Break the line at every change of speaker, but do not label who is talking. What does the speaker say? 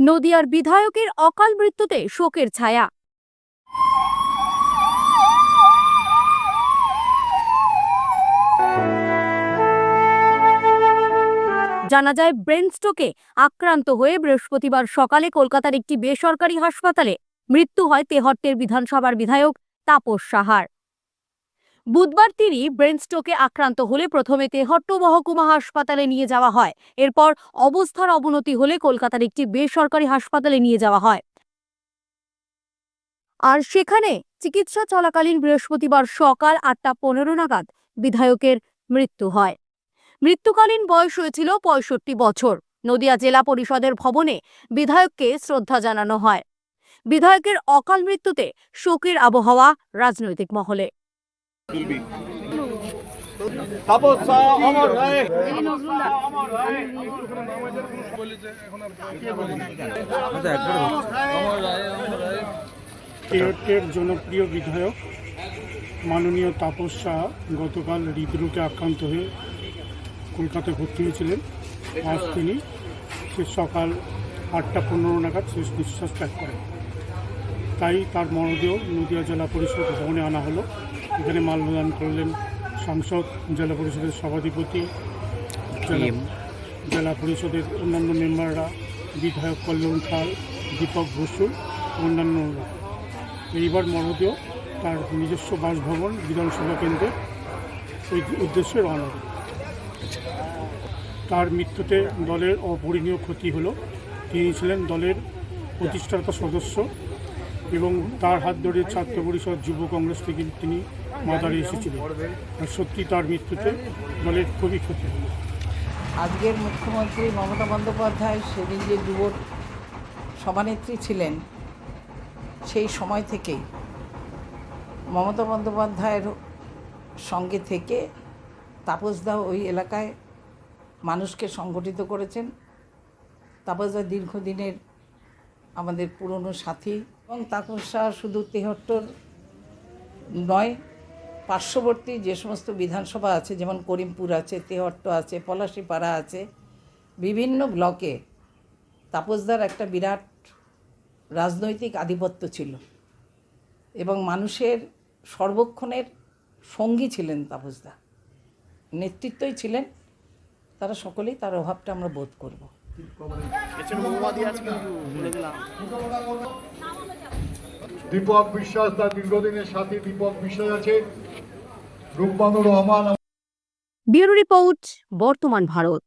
নদিয়ার বিধায়কের অকাল মৃত্যুতে শোকের ছায়া। জানা যায় ব্রেন স্ট্রোকে আক্রান্ত হয়ে বৃহস্পতিবার সকালে কলকাতার একটি বেসরকারি হাসপাতালে মৃত্যু হয় তেহট্টের বিধানসভার বিধায়ক তাপস সাহার। বুধবার তিনি ব্রেন স্ট্রোকে আক্রান্ত হলে প্রথমে তেহট্ট মহকুমা হাসপাতালে নিয়ে যাওয়া হয়। এরপর অবস্থার অবনতি হলে কলকাতার একটি বেসরকারি হাসপাতালে নিয়ে যাওয়া হয়। আর সেখানে চিকিৎসা চলাকালীন বৃহস্পতিবার সকাল আটটা পনেরো নাগাদ বিধায়কের মৃত্যু হয়। মৃত্যুকালীন বয়স হয়েছিল পঁয়ষট্টি বছর। নদিয়া জেলা পরিষদের ভবনে বিধায়ককে শ্রদ্ধা জানানো হয়। বিধায়কের অকাল মৃত্যুতে শোকের আবহাওয়া, রাজনৈতিক মহলে।
কেরটের জনপ্রিয় বিধায়ক মাননীয় তাপস শাহ গতকাল হৃদরোগে আক্রান্ত হয়ে কলকাতায় ভর্তি হয়েছিলেন। আজ তিনি সে সকাল আটটা পনেরো নাগাদ শেষ নিঃশ্বাস ত্যাগ করেন। তাই তার মরদেহ নদিয়া জেলা পরিষদ ভবনে আনা হলো। এখানে মাল্যদান করলেন সাংসদ জেলা পরিষদের সভাধিপতি জেলা- পরিষদের অন্যান্য মেম্বাররা বিধায়ক কল্যাণ খাল দীপক বসু অন্যান্যরা এইবার মরদেহ তার নিজস্ব বাসভবন বিধানসভা কেন্দ্রে। ওই উদ্দেশ্যে রওনা তার মৃত্যুতে দলের অপরিণীয় ক্ষতি হলো। তিনি ছিলেন দলের প্রতিষ্ঠাতা সদস্য। এবং তার হাত ধরে ছাত্র পরিষদ যুব কংগ্রেস থেকে তিনি মাদারে এসেছিলেন। সত্যি তার মৃত্যুতে দলের খুবই ক্ষতি
আজকের মুখ্যমন্ত্রী মমতা বন্দ্যোপাধ্যায় সেদিন যে যুব সভানেত্রী ছিলেন, সেই সময় থেকেই মমতা বন্দ্যোপাধ্যায়ের সঙ্গে থেকে তাপসদা ওই এলাকায় মানুষকে সংগঠিত করেছেন। তাপসদা দীর্ঘদিনের আমাদের পুরনো সাথী এবং তাপস শাহ শুধু তেহট্টর নয়, পার্শ্ববর্তী যে সমস্ত বিধানসভা আছে, যেমন করিমপুর আছে, তেহট্ট আছে, পলাশিপাড়া আছে, বিভিন্ন ব্লকে তাপসদার একটা বিরাট রাজনৈতিক আধিপত্য ছিল এবং মানুষের সর্বক্ষণের সঙ্গী ছিলেন তাপসদা। নেতৃত্বই ছিলেন, তারা সকলেই তার অভাবটা আমরা বোধ করব।
দীপক বিশ্বাস তার দীর্ঘদিনের সাথে দীপক বিশ্বাস আছে। রূপবানুর রহমান
ব্যুরো রিপোর্ট বর্তমান ভারত।